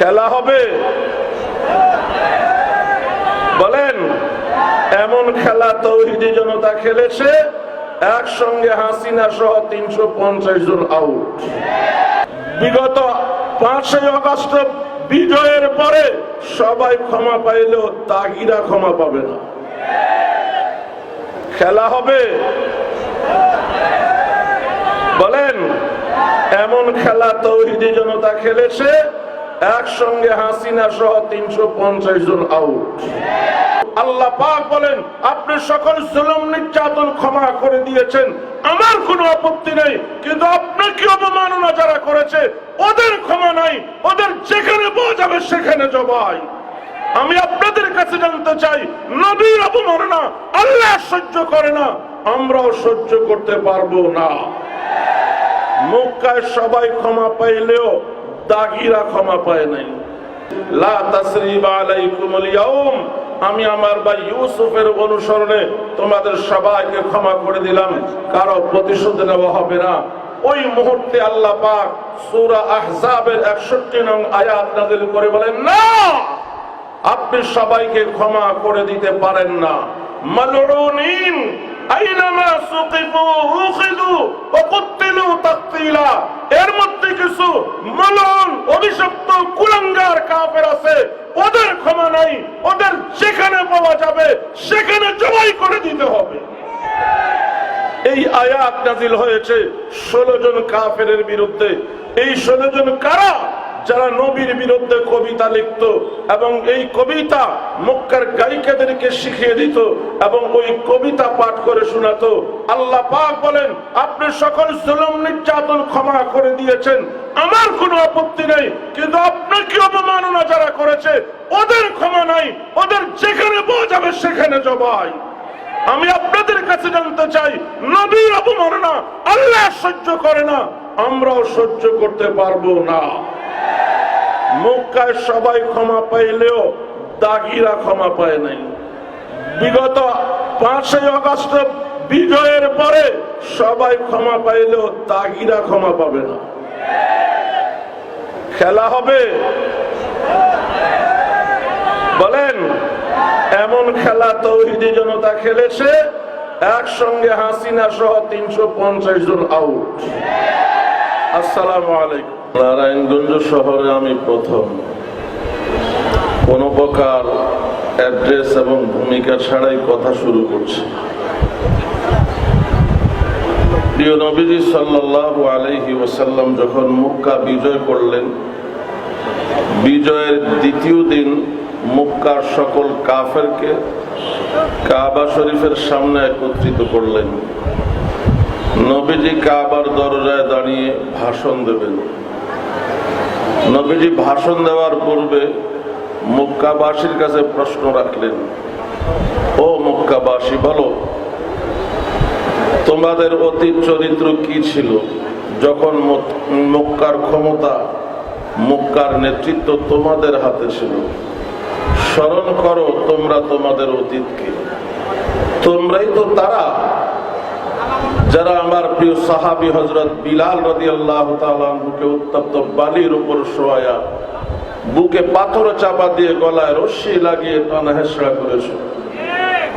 খেলা হবে। বলেন, এমন খেলা তৌহিদি জনতা খেলেছে, একসঙ্গে হাসিনা সহ তিনশো পঞ্চাশ জন আউট বিগত পাঁচই অগস্ট বিজয়ের পরে সবাই ক্ষমা পাইলেও তাগিরা ক্ষমা পাবে না। খেলা হবে। বলেন, এমন খেলা তৌহিদি জনতা খেলেছে একসঙ্গে হাসিনা সহ তিনশো পঞ্চাশ জন আউট আল্লাহ পাক বলেন, আপনি সকল জুলুম, নির্যাতন ক্ষমা করে দিয়েছেন। আমার কোনো আপত্তি নেই, কিন্তু আপনাকে অবমাননা যারা করেছে, ওদের ক্ষমা নাই, ওদের যেখানে পাওয়া সেখানে জবাই। আমি আপনাদের কাছে জানতে চাই, নবীর অবমাননা আল্লাহ সহ্য করে না, আমরাও সহ্য করতে পারব না। মক্কায় সবাই ক্ষমা পাইলেও দাগিরা ক্ষমা পায় নাই। লা আমি আমার ভাই ইউসুফের অনুসরণে তোমাদের সবাইকে ক্ষমা করে দিলাম। কারও প্রতিশোধ নেওয়া হবে না। ওই মুহূর্তে আল্লাহ পাক সূরা আহজাবের 61 নং আয়াত নাযিল করে বলেন, না! আপনি সবাইকে ক্ষমা করে দিতে পারেন না। মালউনিন এর মধ্যে কিছু মালউন, অভিশপ্ত আছে। ওদের ক্ষমা নাই, ওদের যেখানে পাওয়া যাবে, সেখানে জবাই করে দিতে হবে। এই আয়াত নাজিল হয়েছে ষোলো জন কাফের বিরুদ্ধে। এই ষোলো জন কারা? যারা নবীর বিরুদ্ধে কবিতা লিখত এবং এই কবিতা মক্কার গায়িকাদেরকে শিখিয়ে দিত এবং ওই কবিতা পাঠ করে শোনাতো, আল্লাহ পাক বলেন, আপনি সকল জুলুম, নির্যাতন ক্ষমা করে দিয়েছেন। আমার কোনো আপত্তি নেই, কিন্তু আপনাকে অবমাননা যারা করেছে, ওদের ক্ষমা নাই, ওদের যেখানে যাবে সেখানে জবাই। আমি আপনাদের কাছে জানতে চাই, নবীর অপমাননা আল্লাহ সহ্য করে না। আমরাও সহ্য করতে পারব না। মক্কায় সবাই ক্ষমা পাইলেও দাগিরা ক্ষমা পায় নাই। বিগত পাঁচই অগস্ট বিজয়ের পরে সবাই ক্ষমা পাইলেও দাগিরা ক্ষমা পাবে না। খেলা হবে। বলেন, এমন খেলা তৌহিদি জনতা খেলেছে, একসঙ্গে হাসিনা সহ তিনশো পঞ্চাশ জন আউট আসসালামু আলাইকুম। নারায়ণগঞ্জ শহরে আমি প্রথম। কোন প্রকার অ্যাড্রেস এবং ভূমিকা ছাড়াই কথা শুরু করছি। প্রিয় নবীজি সাল্লাল্লাহু আলাইহি ওয়াসাল্লাম যখন মক্কা বিজয় করলেন, বিজয়ের দ্বিতীয় দিন মক্কার সকল কাফেরকে কাবা শরীফের সামনে একত্রিত করলেন। নবীজি কাবার দরজায় দাঁড়িয়ে ভাষণ দেবেন। নবীজি ভাষণ দেওয়ার পূর্বে মক্কাবাসীর কাছে প্রশ্ন রাখলেন, ও মক্কাবাসী, বলো, তোমাদের অতীত চরিত্র কি ছিল? যখন মক- মক্কার ক্ষমতা, মক্কার নেতৃত্ব তোমাদের হাতে ছিল, স্মরণ করো তোমরা তোমাদের অতীতকে। তোমরাই তো তারা যারা আমার প্রিয় সাহাবি হজরত বিলাল রদি আল্লাহ বুকে উত্তপ্ত বালির উপর শোয়া বুকে পাথর চাপা দিয়ে গলায় রশ্মি লাগিয়ে টানা হেসড়া করেছ।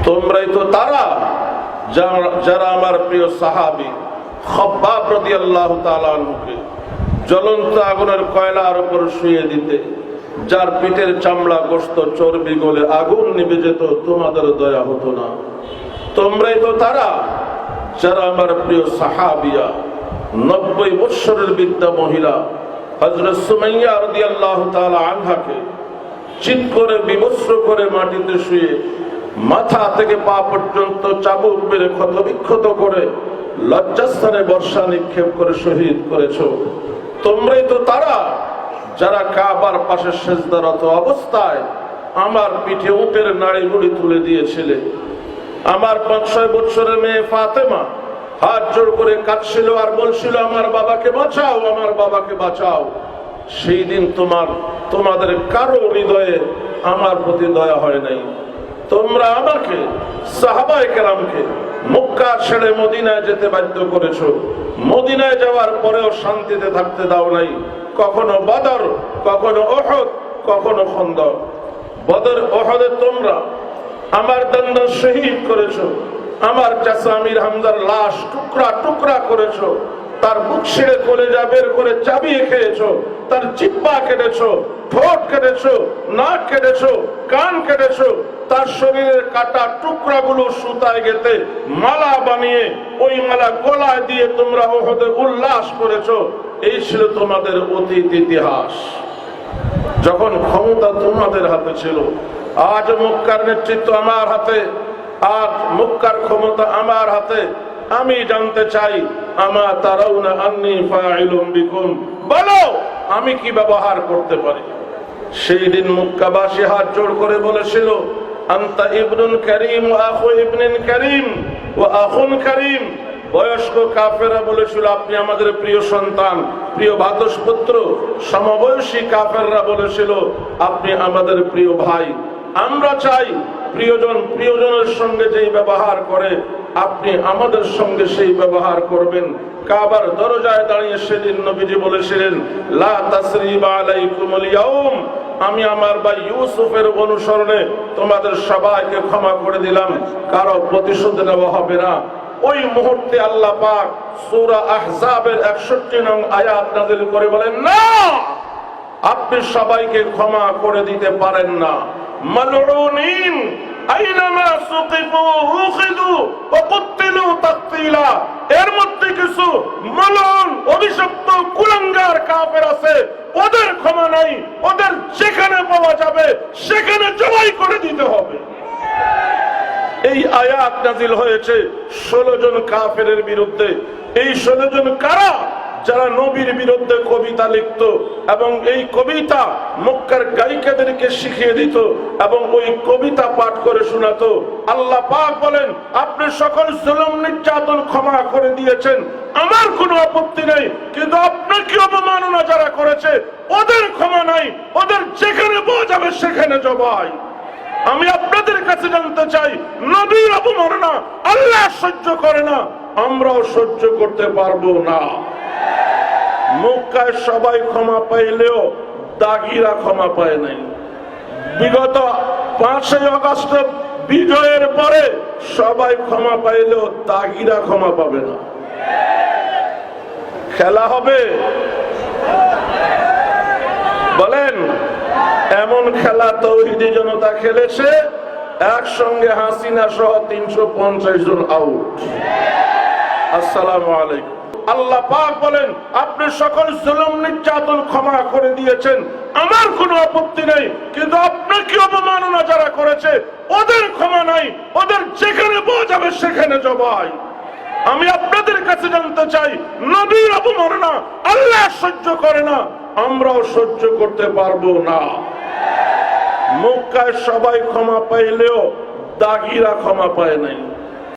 তোমরাই তো তারা যারা- যারা আমার প্রিয় সাহাবি খব্বাব রদি আল্লাহ তালুকে জ্বলন্ত আগুনের কয়লার উপর শুয়ে দিতে, যার পিঠের চামড়া গোস্ত চর্বি গলে আগুন নিবে যেত, তোমাদের দয়া হতো না। তোমরাই তো তারা যারা আমার প্রিয় সাহাবিয়া, নব্বই বৎসরের বিদ্যা মহিলা হজরত সুমাইয়া রদি আল্লাহ আনহাকে চিত করে বিবস্র করে মাটিতে শুয়ে মাথা থেকে পা পর্যন্ত চাবুক মেরে ক্ষত বিক্ষত করে লজ্জাস্থানে বর্ষা নিক্ষেপ করে শহীদ করেছ। তোমরাই তো তারা যারা কাবার পাশে সেজদারত অবস্থায় আমার পিঠে উটের নাড়ি মুড়ি তুলে দিয়েছিলে। আমার পাঁচ, ছয় বছরের মেয়ে ফাতেমা। হাত জোর করে কাঁদছিল আর বলছিল, আমার বাবাকে বাঁচাও, আমার বাবাকে বাঁচাও। সেই দিন তোমার, তোমাদের কারও হৃদয়ে আমার প্রতি দয়া হয় নাই। তোমরা আমাকে সাহাবাই কেরামকে মক্কা ছেড়ে মদিনায় যেতে বাধ্য করেছ। মদিনায় যাওয়ার পরেও শান্তিতে থাকতে দাও নাই। কখনো বদর, কখনো ওহদ, কখনো খন্দক। বদর, ওহদে তোমরা আমার দণ্ড শহীদ করেছ। আমার চাষা আমির হামদার লাশ টুকরা টুকরা করেছ। তার বুক ছিঁড়ে কলেজা বের করে চাবিয়ে খেয়েছো। তার চিপ্পা কেটেছো, ঠোঁট কেটেছো, নাক কেটেছো, কান কেটেছো। তার শরীরের কাটা টুকরাগুলো সুতায় গেতে মালা বানিয়ে ওই মালা গলায় দিয়ে তোমরা ওহদে উল্লাস করেছ। এই ছিল তোমাদের অতীত ইতিহাস। যখন ক্ষমতা তোমাদের হাতে ছিল আজ মুক্কার নেতৃত্ব আমার হাতে, আজ মুক্কার ক্ষমতা আমার হাতে। আমি জানতে চাই আমার তারাও না আন্নি বিকুম। বলো, আমি কি ব্যবহার করতে পারি? সেই দিন মুক্কাবাসী হাত জোড় করে বলেছিল, আন্তা ইবনুন করিম ও আখু ইবনিন করিম ও আখুন করিম। বয়স্ক কাফেরা বলেছিল, আপনি আমাদের প্রিয় সন্তান, প্রিয় ভাতসপুত্র সমবয়সী কাফেররা বলেছিল, আপনি আমাদের প্রিয় ভাই। আমরা চাই প্রিয়জন প্রিয়জনের সঙ্গে যেই ব্যবহার করে, আপনি আমাদের সঙ্গে সেই ব্যবহার করবেন। কাবার দরজায় দাঁড়িয়ে সেদিন নবীজি বলেছিলেন, লা তাসরিবা আলাইকুমুল ইয়াউম। আমি আমার ভাই ইউসুফের অনুসরণে তোমাদের সবাইকে ক্ষমা করে দিলাম। কারও প্রতিশোধ নেওয়া হবে না। ওই মুহূর্তে আল্লাহ পাক সূরা আহজাবের 61 নং আয়াত নাযিল করে বলেন, না! আপনি সবাইকে ক্ষমা করে দিতে পারেন না। আইনামা সুকিফু কুতিলু তাকতিলা। এর মধ্যে কিছু অভিশপ্ত আছে। ওদের ক্ষমা নাই, ওদের যেখানে পাওয়া যাবে, সেখানে জবাই করে দিতে হবে। এই আয়াত নাজিল হয়েছে ষোলো জন কাফের বিরুদ্ধে। এই ষোলো জন কারা? যারা নবীর বিরুদ্ধে কবিতা লিখত এবং এই কবিতা মক্কার গায়িকাদেরকে শিখিয়ে দিত এবং ওই কবিতা পাঠ করে শোনাতো, আল্লাহ পাক বলেন, আপনি সকল জুলুম, নির্যাতন ক্ষমা করে দিয়েছেন, আমার কোনো আপত্তি নেই, কিন্তু আপনাকে অবমাননা যারা করেছে, ওদের ক্ষমা নাই, ওদের যেখানে যাবে সেখানে জবাই। আমি আপনাদের কাছে জানতে চাই, নবীর অপমাননা আল্লাহ সহ্য করে না। আমরাও সহ্য করতে পারব না। মক্কায় সবাই ক্ষমা পাইলেও দাগিরা ক্ষমা পায় নাই। বিগত পাঁচই আগস্ট বিজয়ের পরে সবাই ক্ষমা পাইলেও দাগিরা ক্ষমা পাবে না। খেলা হবে। বলেন, এমন খেলা তৌহিদি জনতা খেলেছে, একসঙ্গে হাসিনা সহ তিনশো পঞ্চাশ জন আউট আসসালামু আলাইকুম। আল্লাহ পাক বলেন, আপনি সকল জুলুম, নির্যাতন ক্ষমা করে দিয়েছেন। আমার কোনো আপত্তি নেই, কিন্তু আপনাকে অবমাননা যারা করেছে, ওদের ক্ষমা নাই, ওদের যেখানে যাবে সেখানে জবাই। আমি আপনাদের কাছে জানতে চাই, নবীর অপমাননা আল্লাহ সহ্য করে না, আমরাও সহ্য করতে পারব না। মক্কায় সবাই ক্ষমা পাইলেও দাগিরা ক্ষমা পায় নাই।